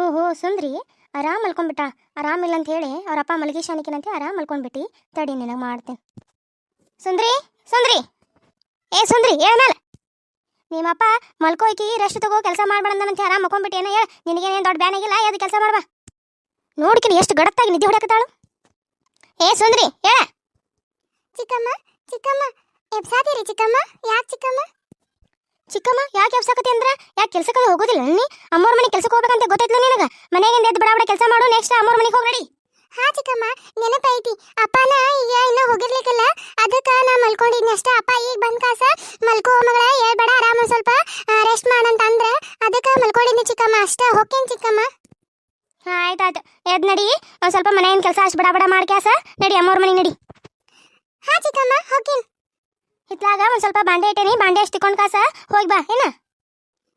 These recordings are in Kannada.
ಓಹೋ, ಸುಂದ್ರಿ. ಆರಾಮ್ ಮಲ್ಕೊಂಡ್ಬಿಟ್ಟ. ಆರಾಮಿಲ್ಲ ಅಂತ ಹೇಳಿ ಅವ್ರ ಅಪ್ಪ ಮಲಗೀಶಾನಿಕಿನಂತೆ ಆರಾಮ್ ಮಲ್ಕೊಂಡ್ಬಿಟ್ಟು, ತಡಿ ನಿನಗೆ ಮಾಡ್ತೇನೆ. ಸುಂದ್ರಿ ಸುಂದ್ರಿ. ಏ, ಸುಂದ್ರಿ, ಹೇಳ ಮೇಲೆ. ನಿಮ್ಮಪ್ಪ ಮಲ್ಕೋಯ್ಕಿ ರೆಸ್ಟ್ ತಗೋ, ಕೆಲಸ ಮಾಡ್ಬೇಡಂದಂತೆ ಆರಾಮ್ ಮಲ್ಕೊಂಡ್ಬಿಟ್ಟು ಏನೋ ಹೇಳ ನಿನಗೇನೇನು ದೊಡ್ಡ ಬ್ಯಾನಾಗಿಲ್ಲ ಅದು ಕೆಲಸ ಮಾಡ್ಬಾ. ನೋಡ್ಕಿನಿ ಎಷ್ಟು ಗಡತ್ತಾಗಿ ನಿದ್ದೆ ಹೊಡಕತ್ತಾಳು ಏ, ಸುಂದ್ರಿ, ಹೇಳ. ಚಿಕ್ಕಮ್ಮ ಚಿಕ್ಕಮ್ಮ. ಎಬ್ಸಾದಿರಿ ಚಿಕ್ಕಮ್ಮ. ಯಾಕೆ ಚಿಕ್ಕಮ್ಮ? ಚಿಕ್ಕಮ್ಮ ಯಾಕೆ ಎಬ್ಸಾಕತಿ ಅಂದ್ರೆ? ಯಾಕೆ ಕೆಲಸಕ್ಕೆ ಹೋಗೋದಿಲ್ಲ ನೀ ಅಮ್ಮೋರ್ ಮನೆ ಕೆಲಸಕ್ಕೆ ಹೋಗ್ಬೇಕಂತ ಗೊತ್ತೈತ್ಲ ನಿನಗ? ಮನೆಗಿಂದ ಎದ್ದು ಬಡಬಡ ಬಡ ಕೆಲಸ ಮಾಡು ನೆಕ್ಸ್ಟ್ ಅಮ್ಮೋರ್ ಮನೆಗೆ ಹೋಗಿ ಹಾ ಚಿಕ್ಕಮ್ಮ ನೆನಪೈತಿ ಅಪ್ಪನ ಈಗ ಇನ್ನೂ ಹೋಗಿರ್ಲಿಕ್ಕಲ್ಲ. ಅದಕ್ಕ ನಾ ಮಲ್ಕೊಂಡಿದ್ನಿ ಅಷ್ಟೇ. ಅಪ್ಪ ಈಗ ಬಂದ್ ಕಾಸ ಮಲ್ಕೋ ಮಗಳ ಹೇಳ್ಬೇಡ ಆರಾಮ ಸ್ವಲ್ಪ. ರೆಸ್ಟ್ ಮಾಡಂತ ಅಂದ್ರೆ ಅದಕ್ಕ ಮಲ್ಕೊಂಡಿದ್ನಿ ಚಿಕ್ಕಮ್ಮ. ಅಷ್ಟೇ ಹೋಗ್ತೇನೆ ಚಿಕ್ಕಮ್ಮ? ಹಾ ಆಯ್ತಾಯ್ತು ಎದ್ ನಡಿ. ಸ್ವಲ್ಪ ಮನೆಯಿಂದ ಕೆಲಸ ಅಷ್ಟು ಬಡ ಬಡ ಮಾಡ್ಕ್ಯಾಸ. ನಡಿ ಅಮ್ಮೋರ್ ಮನೆಗೆ ನಡಿ. ಹಾ ಚಿಕ್ಕಮ್ಮ ಹೋಗ್ತೀನಿ ಹಿತ್ಲಾಗ ಒಂದ್ ಸ್ವಲ್ಪ ಬಾಂಡೆ ಇಟ್ಟೇನಿ. ಬಾಂಡೆ ಅಷ್ಟು ತಿಕೊಂಡ್ ಕಾಸ? ಹೋಗಿ ಬಾ. ಏನ?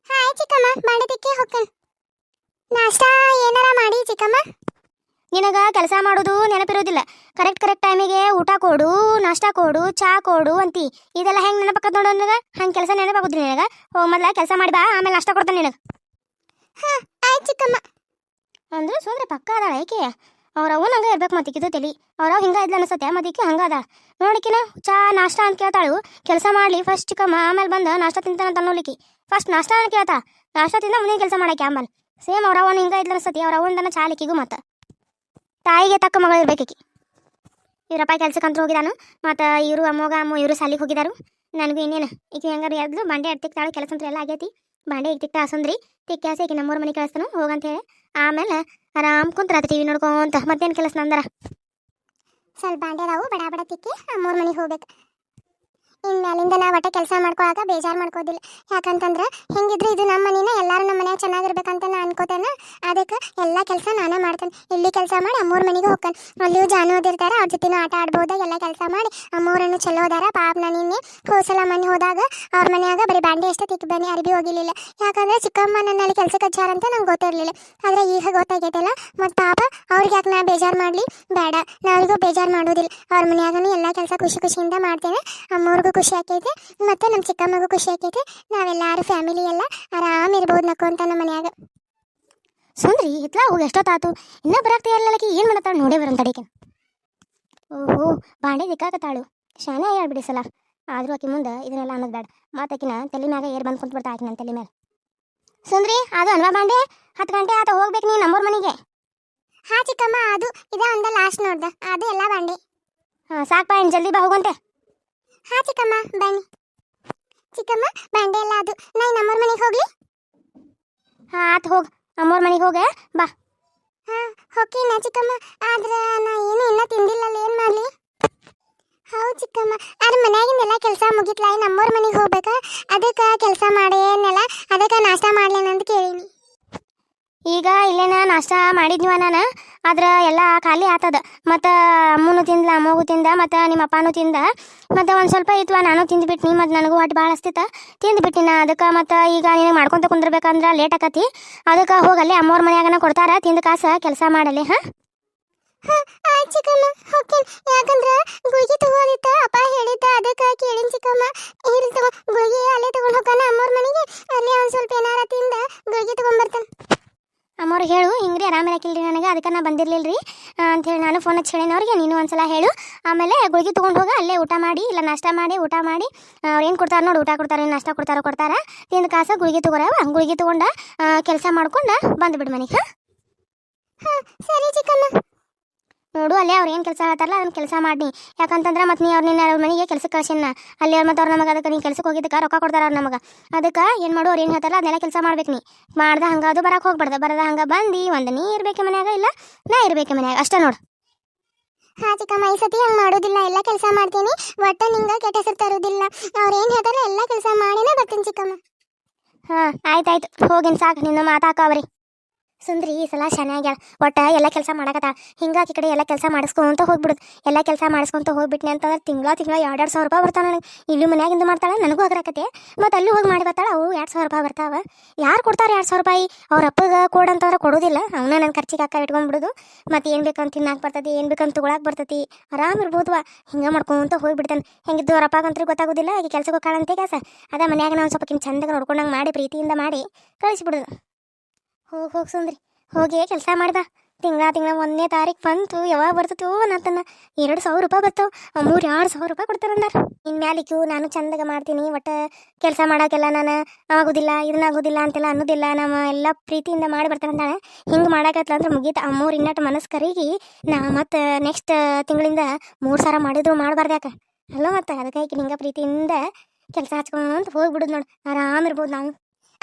ಹಾಯ್ ಚಿಕ್ಕಮ್ಮ. ಬಾಂಡೆ ತಿಕ್ಕಿ ಹೋಗ್ತೇನೆ. ನಾಷ್ಟಾ ಏನಾರ ಮಾಡಿ ಚಿಕ್ಕಮ್ಮ? ನಿನಗ ಕೆಲಸ ಮಾಡೋದು ನೆನಪಿರೋದಿಲ್ಲ. ಕರೆಕ್ಟ್ ಕರೆಕ್ಟ್ ಟೈಮಿಗೆ ಊಟ ಕೊಡು ನಾಷ್ಟ ಕೊಡು ಚಾ ಕೊಡು ಅಂತಿ. ಇದೆಲ್ಲ ಹೆಂಗ್ ನೆನಪಾಕತ್ ನೋಡು ನನಗ? ಹಂಗೆ ಕೆಲಸ ನೆನಪಾಗುದ್ರಿ ನಿನಗ? ಹೋಗ್ ಮೊದ್ಲ ಕೆಲಸ ಮಾಡಿ ಬಾ ಆಮೇಲೆ ನಾಷ್ಟ ಕೊಡ್ತಾನೆ ನಿನಗ. ಹಾ ಆಯ್ತು ಚಿಕ್ಕಮ್ಮ. ಅಂದ್ರೆ ಸೋದ್ರೆ ಪಕ್ಕ ಅದಾಳ ಏಕೆ? ಅವ್ರ ಅವನ್ ಹಂಗ ಇರ್ಬೇಕು ಮತ್ತಿಕ್ಕಿದು ತಲಿ. ಅವ್ರ ಹಿಂಗ ಇದ್ಲ ಅನ್ಸತ್ತೆ ಮತ್ತಿಕ್ಕಿ ಹಂಗ ಅದ ನೋಡಿಕಿನ ಚಾ, ನಾಷ್ಟ ಅಂತ ಕೇಳ್ತಾಳು. ಕೆಲಸ ಮಾಡ್ಲಿ ಫಸ್ಟ್ ಚಿಕ್ಕಮ್ಮ ಆಮೇಲೆ ಬಂದು ನಾಷ್ಟ ತಿಂತಾನಂತ ಅನ್ನೋಲಿಕ್ಕೆ ಫಸ್ಟ್ ನಾಷ್ಟ ಅಂತ ಕೇಳ್ತಾ. ನಾಷ್ಟ ತಿಂದ ಮುಂದಿನ ಕೆಲಸ ಮಾಡಕ್ಕೆ ಆಮೇಲೆ. ಸೇಮ್ ಅವ್ರ ಅವನ್ ಹಿಂಗ ಇದ್ಲ ಅನ್ಸತಿ ಅವ್ರ ಅವನ ಚಾಲಿಕಿಗೂ ಮತ್ತು ತಾಯಿಗೆ ತಕ್ಕ ಮಗಳು ಇರ್ಬೇಕಿ ಇವ್ರಪ್ಪ ಕೆಲ್ಸಕ್ಕಂತ ಹೋಗಿದಾನು, ಮತ್ತು ಇವರು ಅಮ್ಮೋಗ ಅಮ್ಮ ಇವರು ಸಾಲಿಗೆ ಹೋಗಿದಾರು. ನನಗೂ ಇನ್ನೇನು ಈಗ ಹೆಂಗಾರು ಎದ್ದು ಬಾಂಡೆ ತಿಕ್ತಾಳು ಕೆಲಸ ಅಂತ ಎಲ್ಲ ಆಗೈತಿ ಬಂಡೆ ಈಗ ತಿಕ್ತಾ ಸಂದ್ರಿ ತಿಕ್ಕಾಸಿ ಈಗ ನಮ್ಮೂರ ಮನೆ ಕಳಿಸ್ತಾನು, ಹೋಗಂತ ಹೇಳಿ. ಆಮೇಲೆ ಆರಾಮ್ ಕುಂತ್ರಾತ ಟಿವಿ ನೋಡ್ಕೊಂತ ಮತ್ತೇನು ಕೆಲಸ ನಂದರ. ಸ್ವಲ್ಪ ಬಾಂಡೆ ಅದಾವು ಬಡ ಬಡ ತಿಕ್ಕಿ ಮೂರು ಮನೆಗೆ ಹೋಗ್ಬೇಕು. ಇನ್ಮ್ಯಾಲಿಂದ ನಾವು ಒಟ್ಟೆ ಕೆಲಸ ಮಾಡ್ಕೊಳಕ ಬೇಜಾರು ಮಾಡ್ಕೋದಿಲ್ಲ. ಯಾಕಂತಂದ್ರೆ ಹೆಂಗಿದ್ರೆ ಇದು ನಮ್ಮ ಮನೇನ, ಎಲ್ಲರೂ ನಮ್ಮ ಮನೆಯಾಗ ಚೆನ್ನಾಗಿರ್ಬೇಕಂತ ನಾ ಅನ್ಕೋತೇನೆ. ಅದಕ್ಕೆ ಎಲ್ಲ ಕೆಲಸ ನಾನೇ ಮಾಡ್ತೇನೆ. ಇಲ್ಲಿ ಕೆಲಸ ಮಾಡಿ ಅಮ್ಮೂರ ಮನೆಗೆ ಹೋಗ್ತಾನೆ. ಅಲ್ಲಿಯೂ ಜಾನು ಓದಿರ್ತಾರೆ, ಅವ್ರ ಜೊತೆನೂ ಆಟ ಆಡ್ಬೋದು, ಎಲ್ಲ ಕೆಲಸ ಮಾಡಿ ಅಮ್ಮೂರನ್ನು ಚಲೋ ಅದಾರ. ಪಾಪ ನಾನು ನಿನ್ನೆ ಹೋಸಲ ಮನೆ ಹೋದಾಗ ಅವ್ರ ಮನೆಯಾಗ ಬರೀ ಬಾಂಡೆ ಅಷ್ಟೇ ತಿಕ್ಕ ಬನ್ನಿ, ಅರಿಬಿ ಹೋಗಿಲಿಲ್ಲ ಯಾಕಂದ್ರೆ ಚಿಕ್ಕಮ್ಮ ನನ್ನಲ್ಲಿ ಕೆಲಸಕ್ಕೆ ಹಚ್ಚಾರ ಅಂತ ನಂಗೆ ಗೊತ್ತಿರಲಿಲ್ಲ. ಆದ್ರೆ ಈಗ ಗೊತ್ತಾಗೈತಲ್ಲ, ಮತ್ತು ಪಾಪ ಅವ್ರಿಗೆ ಯಾಕೆ ನಾ ಬೇಜಾರು ಮಾಡಲಿ? ಬೇಡ, ನಾವಿಗೂ ಬೇಜಾರು ಮಾಡೋದಿಲ್ಲ. ಅವ್ರ ಮನೆಯಾಗನೂ ಎಲ್ಲ ಕೆಲಸ ಖುಷಿ ಖುಷಿಯಿಂದ ಮಾಡ್ತೇನೆ. ಅಮ್ಮವ್ರಿಗೂ ಖುಷಿ ಆಕೈತೆ ಮತ್ತು ನಮ್ಮ ಚಿಕ್ಕಮ್ಮಗೂ ಖುಷಿ ಆಕೈತೆ. ನಾವೆಲ್ಲರೂ ಫ್ಯಾಮಿಲಿ ಎಲ್ಲ ಆರಾಮ್ ಇರ್ಬೋದು ನಕ್ಕೊಂತ ನಮ್ಮ ಮನ್ಯಾಗ. ಸುಂದ್ರಿ ಇತ್ಲಾ ಹೋಗಿ ಎಷ್ಟೊತ್ತಾತು? ಇನ್ನ ಬರಾಕ್ತಾ ಇರಲಿಲ್ಲಕಿ ಏನು ಮಾಡತ್ತಾಳ ನೋಡೇ ಬರಂತ ತಡಿಕೆ. ಓಹೋ ಬಾಂಡೆ ದಿಕ್ಕಾಕತ್ತಾಳು. ಶಾನೆ ಹೇಳ್ಬಿಡಿ ಸಲ. ಆದ್ರೂ ಆಕೆ ಮುಂದೆ ಇದನ್ನೆಲ್ಲ ಅನ್ನೋದು ಬೇಡ ಮಾತಾಕಿನ ತಲೆ ಮ್ಯಾಗ ಏರ್ ಬಂದು ಕುಂತ್ಬಿಡ್ತಾ ನನ್ನ ತಲೆ ಮ್ಯಾಗ ಸುಂದ್ರಿ ಅದು ಅನ್ವಾ ಬಾಂಡೆ? ಹತ್ತು ಗಂಟೆ ಆತ ಹೋಗ್ಬೇಕು ನೀನು ನಮ್ಮೂರ ಮನೆಗೆ. ಹಾ ಚಿಕ್ಕಮ್ಮ ಅದು ಇದ ಅಂದ ಲಾಸ್ಟ್ ನೋಡ್ದ. ಅದು ಎಲ್ಲ ಬಾಂಡೆ. ಹಾಂ ಸಾಕು ಬಾ ಜಲ್ದಿ ಬಾ ಹೋಗಂತೆ ಹಾ ಚಿಕ್ಕಮ್ಮ, ಬನ್ನಿ. ಚಿಕ್ಕಮ್ಮ, ಬಂಡೆ ಎಲ್ಲ ಅದು. ನಾ ನಮ್ಮೂರ ಮನೆಗೆ ಹೋಗ್ಲಿ? ಹಾ, ಆತು ಹೋಗ. ಅಮ್ಮೋರ್ ಮನೆಗೆ ಹೋಗ, ಬಾ. ಹಾ ನಾ ಚಿಕ್ಕಮ್ಮ. ಆದ್ರೆ ನಾ ಏನು ಇನ್ನ ತಿಂದಿಲ್ಲಲ್ಲ ಏನು ಮಾಡ್ಲಿ? ಹೌದು ಚಿಕ್ಕಮ್ಮ. ಅದ್ರ ಮನ್ಯಾಗಿಂದೆಲ್ಲ ಕೆಲಸ ಮುಗಿತ್ಲ? ನಮ್ಮವ್ರ ಮನೆಗೆ ಹೋಗ್ಬೇಕ? ಅದಕ್ಕೆ ಕೆಲಸ ಮಾಡೇನಲ್ಲ, ಅದಕ್ಕೆ ನಾಷ್ಟ ಕೇಳೀನಿ ಈಗ ಇಲ್ಲೇನ ನಾಷ್ಟ ಮಾಡಿದ್ನಿವ ನಾನು. ಆದ್ರೆ ಎಲ್ಲ ಖಾಲಿ ಆತದ. ಮತ್ತು ಅಮ್ಮನೂ ತಿಂದ್ಲ, ಅಮ್ಮಗೂ ತಿಂದ, ಮತ್ತು ನಿಮ್ಮ ಅಪ್ಪನೂ ತಿಂದ. ಮತ್ತು ಒಂದು ಸ್ವಲ್ಪ ಇತ್ತು ನಾನು ತಿಂದ್ಬಿಟ್ನಿ, ಮತ್ತು ನನಗೂ ಹೊಟ್ಟೆ ಭಾಳ ಹಸ್ತಿತ್ತ. ತಿಂದ್ಬಿಟ್ಟಿನ ನಾ ಅದಕ್ಕೆ ಮತ್ತು ಈಗ ನಿನಗೆ ಮಾಡ್ಕೊಂತ ಕುಂದ್ರಬೇಕಂದ್ರ ಲೇಟ್ ಆಕತಿ. ಅದಕ್ಕೆ ಹೋಗಲ್ಲಿ ಅಮ್ಮವ್ರ ಮನೆಯಾಗನ ಕೊಡ್ತಾರ, ತಿಂದ ಕಾಸು ಕೆಲಸ ಮಾಡಲಿ, ಹಾಂ? ಆಯ್ತು ಚಿಕ್ಕಮ್ಮ, ಹೋಗ್ತೇನೆ. ಯಾಕಂದ್ರೆ ಗುಳಿಗೆ ತಗೋದಿತ್ತ, ಅಪ್ಪ ಹೇಳಿದ್ದ ಅದಕ್ಕೆ ಕೇಳಿನ ಚಿಕ್ಕಮ್ಮ. ತಗೋ, ಗುಳಿಗೆ ಅಲ್ಲೇ ತಗೊಂಡು ಹೋಗೋಣ ಅಮ್ಮವ್ರ ಮನೆಗೆ. ಅಲ್ಲಿ ಒಂದು ಸ್ವಲ್ಪ ಅಮ್ಮವ್ರಿಗೆ ಹೇಳು, ಹಿಂಗ್ರಿ ರೀ ನನಗೆ, ಅದಕ್ಕೆ ನಾ ಬಂದಿರಲಿಲ್ಲ ಅಂತ ಹೇಳಿ ನಾನು ಫೋನ್ ಹಚ್ಚಿ ಹೇಳಿನ, ಅವ್ರಿಗೆ ನೀನು ಒಂದ್ಸಲ ಹೇಳು. ಆಮೇಲೆ ಗುಳಿಗೆ ತೊಗೊಂಡು ಹೋಗಿ, ಅಲ್ಲೇ ಊಟ ಮಾಡಿ, ಇಲ್ಲ ನಾಷ್ಟ ಮಾಡಿ, ಊಟ ಮಾಡಿ. ಅವ್ರು ಏನು ಕೊಡ್ತಾರೆ ನೋಡಿ, ಊಟ ಕೊಡ್ತಾರೆ ನಾಷ್ಟ ಕೊಡ್ತಾರೋ ಕೊಡ್ತಾರೆ. ತಿಂದು ಕಾಸು ಗುಳಿಗೆ ತೊಗೊರವ ಗುಳಿಗೆ ತಗೊಂಡ ಕೆಲಸ ಮಾಡ್ಕೊಂಡು ಬಂದುಬಿಡು ಮನೆಗೆ ಹಾಂ, ಸರಿ ಚಿಕ್ಕಮ್ಮ. ನೋಡು ಅಲ್ಲೇ ಅವ್ರು ಏನು ಕೆಲಸ ಹೇಳ್ತಾರಲ್ಲ ಅದನ್ನ ಕೆಲಸ ಮಾಡಿ ಯಾಕಂತಂದ್ರೆ ಮತ್ತೆ ನೀ ಅವ್ರು ನಿನ್ನ ಅವ್ರ ಮನೆಗೆ ಕೆಲಸಕ್ಕೆ ಕಳ್ಸಿನ ಅಲ್ಲಿ ಅವ್ರು ಮತ್ತೆ ಅವ್ರು ನಮಗೆ ಅದಕ್ಕೆ ನೀ ಕೆಲಸಕ್ಕೆ ಹೋಗಿದ್ದಕ್ಕೆ ರೊಕ್ಕ ಕೊಡ್ತಾರ ಅವ್ರು ನಮಗೆ. ಅದಕ್ಕೆ ಏನು ಮಾಡು ಅವ್ರು ಏನು ಹೇಳ್ತಾರಲ್ಲ ಅದನ್ನೆಲ್ಲ ಕೆಲಸ ಮಾಡ್ಬೇಕು ನೀ. ಮಾಡ್ದ ಹಂಗೆ ಅದು ಬರಕ್ಕೆ ಹೋಗ್ಬಾರ್ದು. ಬರದ ಹಂಗೆ ಬಂದು ಒಂದು ನೀ ಇರ್ಬೇಕು ಮನ್ಯಾಗ ಇಲ್ಲ ನಾ ಇರ್ಬೇಕು ಮನ್ಯಾಗ. ಅಷ್ಟೇ ನೋಡು. ಹಾ ಚಿಕ್ಕಮ್ಮ ಈ ಸತಿ ಹಂಗೆ ಮಾಡೋದಿಲ್ಲ. ಎಲ್ಲ ಕೆಲಸ ಮಾಡ್ತೀನಿ. ಒಟ್ಟು ನಿಂಗೆ ಕೆಟ್ಟ ಹೆಸರು ತರೋದಿಲ್ಲ. ಅವ್ರು ಏನು ಹೇಳ್ತಾರೆ ಎಲ್ಲ ಕೆಲಸ ಮಾಡಿನೇ ಬರ್ತೀನಿ ಚಿಕ್ಕಮ್ಮ. ಹಾಂ ಆಯ್ತಾಯ್ತು. ಹೋಗಿನ್ ಸಾಕು. ನಿನ್ನ ಮಾತಾಕವ್ರಿ ಸುಂದ್ರಿ, ಈ ಸಲ ಆಗ್ಯಾಳ ಒಟ್ಟ ಎಲ್ಲ ಕೆಲಸ ಮಾಡಕತ್ತಾಳ ಹಿಂಗಾಗಿ ಕಡೆ ಎಲ್ಲ ಕೆಲಸ ಮಾಡಿಸ್ಕೊಂತ ಹೋಗ್ಬಿಡುದು. ಎಲ್ಲ ಕೆಲಸ ಮಾಡಿಸ್ಕೊಂತ ಹೋಗ್ಬಿಟ್ನಿ ಅಂತಂದ್ರೆ ತಿಂಗಳ ತಿಂಗಳ ಎರಡು ಎರಡು ಸಾವಿರ ರೂಪಾಯಿ ಬರ್ತಾವ ನನಗೆ. ಇಲ್ಲಿ ಮನ್ಯಾಗಿಂದ ಮಾಡ್ತಾಳೆ, ನನಗೂ ಅಗ್ರಾಕತೆ ಮತ್ತು ಅಲ್ಲೂ ಹೋಗಿ ಮಾಡಿ ಬರ್ತಾಳೆ ಅವು ಎರಡು ಸಾವಿರ ರೂಪಾಯಿ ಬರ್ತಾವ. ಯಾರು ಕೊಡ್ತಾರೆ ಎರಡು ಸಾವಿರ ರೂಪಾಯಿ? ಅವ್ರ ಅಪ್ಪಗೆ ಕೊಡಂತಂದ್ರೆ ಕೊಡೋದಿಲ್ಲ. ಅವನ ನನ್ನ ಖರ್ಚಿಗೆ ಹಾಕ ಇಟ್ಕೊಂಡ್ಬಿಡುದು. ಮತ್ತು ಏನು ಬೇಕಂತ ತಿನ್ನಾಕೆ ಬರ್ತೈತಿ, ಏನು ಬೇಕಂತ ತೊಗೊಳಕ್ಕೆ ಬರ್ತೈತಿ. ಆರಾಮ್ ಇರ್ಬೋದ್ವಾ? ಹಿಂಗೆ ಮಾಡ್ಕೊಂತ ಹೋಗ್ಬಿಡ್ತಾನೆ. ಹೆಂಗಿದ್ದು ಅವ್ರ ಅಪ್ಪಗಂತೂ ಗೊತ್ತಾಗೋದಿಲ್ಲ, ಈಗ ಕೆಲಸಕ್ಕೆ ಹೋಗ್ಕಾಳಂತೆ ಕೆಲಸ ಅದ ಮನ್ಯಾಗ ನಾವು ಸ್ವಲ್ಪ ಕಿನ್ ಚಂದಾಗ ನೋಡ್ಕೊಂಡಂಗೆ ಮಾಡಿ, ಪ್ರೀತಿಯಿಂದ ಮಾಡಿ ಕಳಿಸ್ಬಿಡುದು. ಹೋಗಿ ಹೋಗಿ ಸುಂದ್ರಿ. ಹೋಗಿ ಕೆಲಸ ಮಾಡ್ದ ತಿಂಗಳ ತಿಂಗಳ ಒಂದನೇ ತಾರೀಕು ಬಂತು, ಯಾವಾಗ ಬರ್ತತೋ ಅನ್ನತನ. ಎರಡು ಸಾವಿರ ರೂಪಾಯಿ ಬರ್ತಾವ. ಮೂರು ಎರಡು ಸಾವಿರ ರೂಪಾಯಿ ಕೊಡ್ತಾರಂದಾರ ಇನ್ನು ಮ್ಯಾಲಿಕ್ಕು ನಾನು ಚಂದಾಗ ಮಾಡ್ತೀನಿ, ಒಟ್ಟು ಕೆಲಸ ಮಾಡೋಕ್ಕೆಲ್ಲ ನಾನು ಆಗೋದಿಲ್ಲ ಇದನ್ನಾಗೋದಿಲ್ಲ ಅಂತೆಲ್ಲ ಅನ್ನೋದಿಲ್ಲ. ನಮ್ಮ ಎಲ್ಲ ಪ್ರೀತಿಯಿಂದ ಮಾಡಿ ಬರ್ತಾರಂದಾಳೆ ಹಿಂಗೆ ಮಾಡಾಕತ್ತಲ್ಲ ಅಂದ್ರೆ ಮುಗೀತು. ಆ ಮೂರು ಇನ್ನಟ್ಟು ಮನಸ್ಸು ಕರೀಗಿ ನಾ ಮತ್ತು ನೆಕ್ಸ್ಟ್ ತಿಂಗಳಿಂದ ಮೂರು ಸಾವಿರ ಮಾಡಿದ್ರು ಮಾಡಬಾರ್ದು ಯಾಕೆ? ಅಲ್ಲ ಮತ್ತೆ ಅದಕ್ಕೆ ಹಿಂಗೆ ಪ್ರೀತಿಯಿಂದ ಕೆಲಸ ಹಚ್ಕೊಂತ ಹೋಗ್ಬಿಡೋದು ನೋಡಿ. ಆರಾಮ ಇರ್ಬೋದು ನಾವು.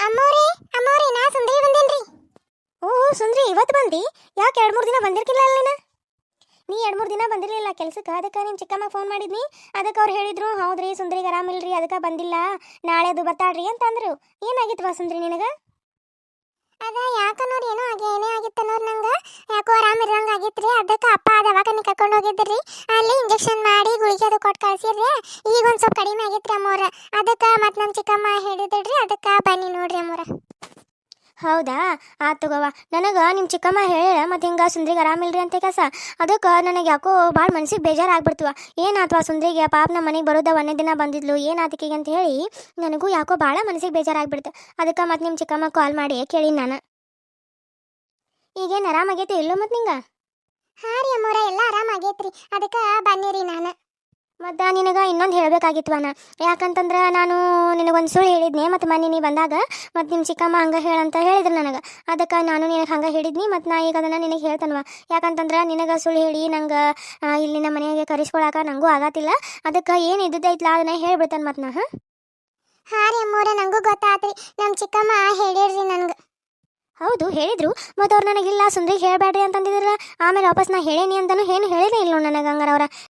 ಅಮ್ಮೋರಿ ಅಮ್ಮೋರಿ, ನಾ ಸುಂದ್ರಿ ಬಂದೇನ್ರಿ. ಓ ಸುಂದ್ರಿ ಇವತ್ತು ಬಂದಿ? ಯಾಕೆ ಎರಡು ಮೂರು ದಿನ ಬಂದಿರ್ಕಿಲ್ಲ ಅಲ್ಲಿನ? ನೀ ಎರಡು ಮೂರು ದಿನ ಬಂದಿರಲಿಲ್ಲ, ಕೆಲಸಕ್ಕೆ? ಅದಕ್ಕೆ ನಿಮ್ಮ ಚಿಕ್ಕಮ್ಮ ಫೋನ್ ಮಾಡಿದ್ನಿ. ಅದಕ್ಕೆ ಅವ್ರು ಹೇಳಿದ್ರು, ಹೌದ್ರಿ, ಸುಂದ್ರಿಗೆ ಆರಾಮಿಲ್ರಿ ಅದಕ್ಕೆ ಬಂದಿಲ್ಲ. ನಾಳೆ ಅದು ಬರ್ತಾಳ್ರಿ ಅಂತಂದ್ರು. ಏನಾಗಿತ್ತು ಸುಂದ್ರಿ ನಿನಗೆ? ಅದ ಯಾಕ ನೋಡಿ, ಏನೋ ಹಾಗೆ ಏನೇ ಆಗಿತ್ತು ಅನ್ನೋರು ನಂಗೆ ಯಾಕೋ ಆರಾಮ ಇರಂಗ ಆಗಿತ್ರಿ ಅದಕ್ಕೆ ಅಪ್ಪ ದವಾಖಾನೆ ಕರ್ಕೊಂಡು ಹೋಗಿದ್ರಿ ಅಲ್ಲಿ ಇಂಜೆಕ್ಷನ್ ಮಾಡಿ ಗುಳಿಗೆ ಅದು ಕೊಟ್ಟು ಕಳ್ಸಿರ್ರಿ ಈಗ ಒಂದು ಸ್ವಲ್ಪ ಕಡಿಮೆ ಆಗೈತ್ರಿ ಅಮ್ಮೋರ ಅದಕ್ಕೆ ಮತ್ತೆ ನಮ್ಮ ಚಿಕ್ಕಮ್ಮ ಹೇಳಿದ್ರಿ ಅದಕ್ಕೆ ಬನ್ನಿ ನೋಡ್ರಿ ಅಮ್ಮೋರ ಹೌದಾ? ಆತು ತಗೋವ. ನನಗೆ ನಿಮ್ಮ ಚಿಕ್ಕಮ್ಮ ಹೇಳ ಮತ್ತು ಹಿಂಗೆ ಸುಂದ್ರಿಗೆ ಆರಾಮಿಲ್ರಿ ಅಂತ ಕಸ ಅದಕ್ಕೆ ನನಗೆ ಯಾಕೋ ಭಾಳ ಮನ್ಸಿಗೆ ಬೇಜಾರು ಆಗ್ಬಿಡ್ತವ ಏನಾತ್ವ ಸುಂದ್ರಿಗೆ? ಪಾಪ ನಮ್ಮ ಮನೆಗೆ ಬರೋದ ಒಂದೇ ದಿನ ಬಂದಿದ್ಲು ಏನಾತಿಕಿಗೆ ಅಂತ ಹೇಳಿ ನನಗೂ ಯಾಕೋ ಭಾಳ ಮನಸ್ಸಿಗೆ ಬೇಜಾರಾಗ್ಬಿಡ್ತು. ಅದಕ್ಕೆ ಮತ್ತು ನಿಮ್ಮ ಚಿಕ್ಕಮ್ಮ ಕಾಲ್ ಮಾಡಿ ಕೇಳಿ ನಾನು. ಈಗೇನು ಆರಾಮಾಗೈತಿ ಇಲ್ಲೋ ಮತ್ತೆ ನಿಂಗೆ? ಹಾಂ ರೀ ಅಮ್ಮೋರ, ಎಲ್ಲ ಆರಾಮಾಗೈತ್ರಿ. ಅದಕ್ಕೆ ಬನ್ನಿರಿ ನಾನು. ಮತ್ತು ನಿನಗೆ ಇನ್ನೊಂದು ಹೇಳಬೇಕಾಗಿತ್ತು ಅಣ್ಣ ಯಾಕಂತಂದ್ರೆ ನಾನು ನಿನಗೊಂದು ಸುಳ್ಳು ಹೇಳಿದ್ನಿ ಮತ್ತು ಮನೆ ನೀ ಬಂದಾಗ ಮತ್ತು ನಿಮ್ಮ ಚಿಕ್ಕಮ್ಮ ಹಂಗೆ ಹೇಳಂತ ಹೇಳಿದ್ರು ನನಗೆ. ಅದಕ್ಕೆ ನಾನು ನಿನಗೆ ಹಂಗೆ ಹೇಳಿದ್ನಿ ಮತ್ತು ನಾ ಈಗ ಅದನ್ನು ನಿನಗೆ ಹೇಳ್ತಾನವ. ಯಾಕಂತಂದ್ರೆ ನಿನಗೆ ಸುಳ್ಳು ಹೇಳಿ ನಂಗೆ ಇಲ್ಲಿ ನಮ್ಮ ಮನೆಗೆ ಕರೆಸ್ಕೊಳಕ ನನಗೂ ಆಗತ್ತಿಲ್ಲ ಅದಕ್ಕೆ ಏನು ಇದ್ದೈತ್ಲ ಅದನ್ನ ಹೇಳ್ಬಿಡ್ತಾನೆ ಮತ್ತು ನಾ ಹಾಂ? ಹಾಂ ರೀ ಅಮ್ಮೋರೆ ನನಗೂ ಗೊತ್ತಾತ್ರಿ. ನಮ್ಮ ಚಿಕ್ಕಮ್ಮ ಹೇಳಿರ್ರಿ ನನಗೆ. ಹೌದು ಹೇಳಿದ್ರು. ಮತ್ತು ಅವ್ರು ನನಗಿಲ್ಲ ಸುಂದ್ರಿಗೆ ಹೇಳಬೇಡ್ರಿ ಅಂತಂದಿದ್ರಲ್ಲ ಆಮೇಲೆ ವಾಪಸ್ ನಾ ಹೇಳೇನಿ ಅಂತಲೂ ಏನು ಹೇಳಿನೇ ಇಲ್ಲ ನನಗೆ ಹಂಗಾರ ಅವ್ರ.